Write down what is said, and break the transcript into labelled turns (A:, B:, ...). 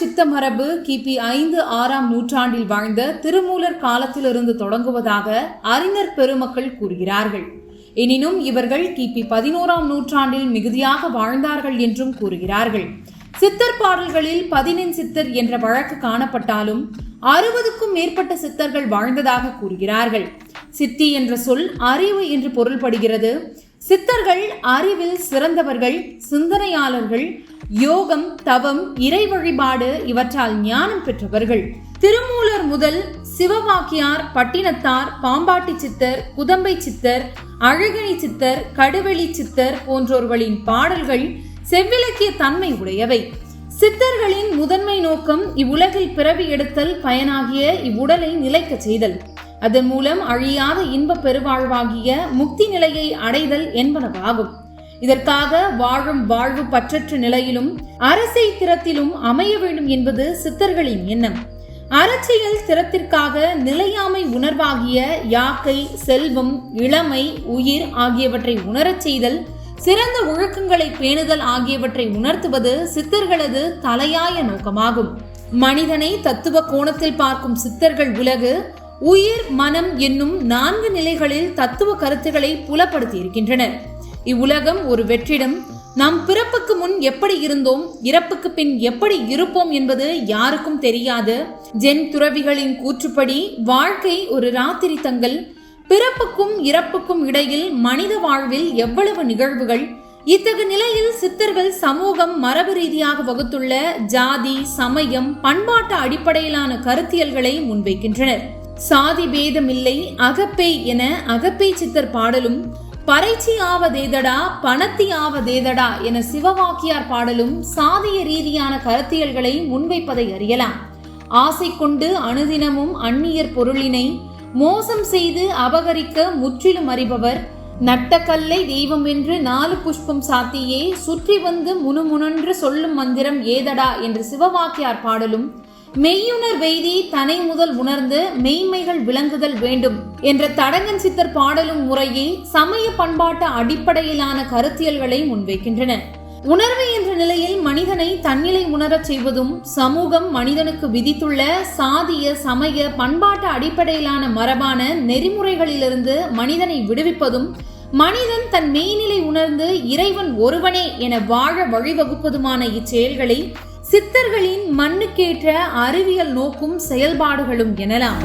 A: சித்த மரபு கிபி ஐந்து ஆறாம் நூற்றாண்டில் வாழ்ந்த திருமூலர் காலத்திலிருந்து தொடங்குவதாக அறிஞர் பெருமக்கள் கூறுகிறார்கள். எனினும் இவர்கள் கிபி பதினோராம் நூற்றாண்டில் மிகுதியாக வாழ்ந்தார்கள் என்றும் கூறுகிறார்கள். சித்தர் பாடல்களில் பதினெண் சித்தர் என்ற வழக்கு காணப்பட்டாலும் அறுபதுக்கும் மேற்பட்ட சித்தர்கள் வாழ்ந்ததாக கூறுகிறார்கள். சித்தி என்ற சொல் அறிவு என்று பொருள்படுகிறது. சித்தர்கள் அறிவில் சிறந்தவர்கள் சிந்தனையாளர்கள் யோகம் தவம் இறை வழிபாடு இவற்றால் ஞானம் பெற்றவர்கள். திருமூலர் முதல் சிவவாக்கியார் பட்டினத்தார் பாம்பாட்டி சித்தர் குதம்பை சித்தர் அழகினி சித்தர் கடுவெளி சித்தர் போன்றோர்களின் பாடல்கள் செவ்விலக்கிய தன்மை உடையவை. சித்தர்களின் முதன்மை நோக்கம் இவ்வுலகில் பிறவி எடுத்தல் பயனாகிய இவ்வுடலை நிலைக்கச் செய்தல். அதன் மூலம் அழியாத இன்பப் பெருவாழ்வாகிய முக்தி நிலையை அடைதல் என்பனவாகும். இதற்காக வாழும் வாழ்வு பற்றற்ற நிலையிலும் அரசை திறத்திலும் அமைய வேண்டும் என்பது சித்தர்களின் எண்ணம். அரசியல் திறத்திற்காக நிலையாமை உணர்வாகிய யாக்கை செல்வம் இளமை உயிர் ஆகியவற்றை உணரச் செய்தல் சிறந்த ஒழுக்கங்களை பேணுதல் ஆகியவற்றை உணர்த்துவது சித்தர்களது தலையாய நோக்கமாகும். மனிதனை தத்துவ கோணத்தில் பார்க்கும் சித்தர்கள் உலகு உயிர் மனம் என்னும் நான்கு நிலைகளில் தத்துவ கருத்துக்களை புலப்படுத்தி இருக்கின்றனர் இவ்வுலகம் ஒரு வெற்றிடம். நாம் பிறப்புக்கு முன் எப்படி இருந்தோம் இறப்புக்கு பின் எப்படி இருப்போம் என்பது யாருக்கும் தெரியாது. ஜென் துறவிகளின் கூற்றுப்படி வாழ்க்கை ஒரு ராத்திரி தங்கள் பிறப்புக்கும் இறப்புக்கும் இடையில் மனித வாழ்வில் எவ்வளவு நிகழ்வுகள். இத்தகு நிலையில் சித்தர்கள் சமூகம் மரபு ரீதியாக வகுத்துள்ள ஜாதி சமயம் பண்பாட்டு அடிப்படையிலான கருத்தியல்களை முன்வைக்கின்றனர். சாதி பேதமில்லை அகப்பை என அகப்பை சித்தர் பாடலும் பறைச்சி ஆவதேதடா பணத்தி ஆவதேதடா என சிவவாக்கியார் பாடலும் சாதிய ரீதியான கருத்தியல்களை முன்வைப்பதை அறியலாம். ஆசை கொண்டு அனுதினமும் அந்நியர் பொருளினை மோசம் செய்து அபகரிக்க முற்றிலும் அறிபவர். நட்ட கல்லை தெய்வம் என்று நாலு புஷ்பம் சாத்தியே சுற்றி வந்து முணுமுணன்று சொல்லும் மந்திரம் ஏதடா என்று சிவவாக்கியார் பாடலும் மெய்யுணர் வெய்தி தனை முதல் உணர்ந்து மெய்மைகள் விளங்குதல் வேண்டும் என்ற தடங்கன் சித்தர் பாடலும் முறையே சமய பண்பாட்டு அடிப்படையிலான கருத்தியல்களை முன்வைக்கின்றன. உணர்வு என்ற நிலையில் மனிதனை தன்னிலை உணரச் செய்வதும் சமூகம் மனிதனுக்கு விதித்துள்ள சாதிய சமய பண்பாட்டு அடிப்படையிலான மரபான நெறிமுறைகளிலிருந்து மனிதனை விடுவிப்பதும் மனிதன் தன் மெய்நிலை உணர்ந்து இறைவன் ஒருவனே என வாழ வழிவகுப்பதுமான இச்செயல்களை சித்தர்களின் மண்ணுக்கேற்ற அறிவியல் நோக்கும் செயல்பாடுகளும் எனலாம்.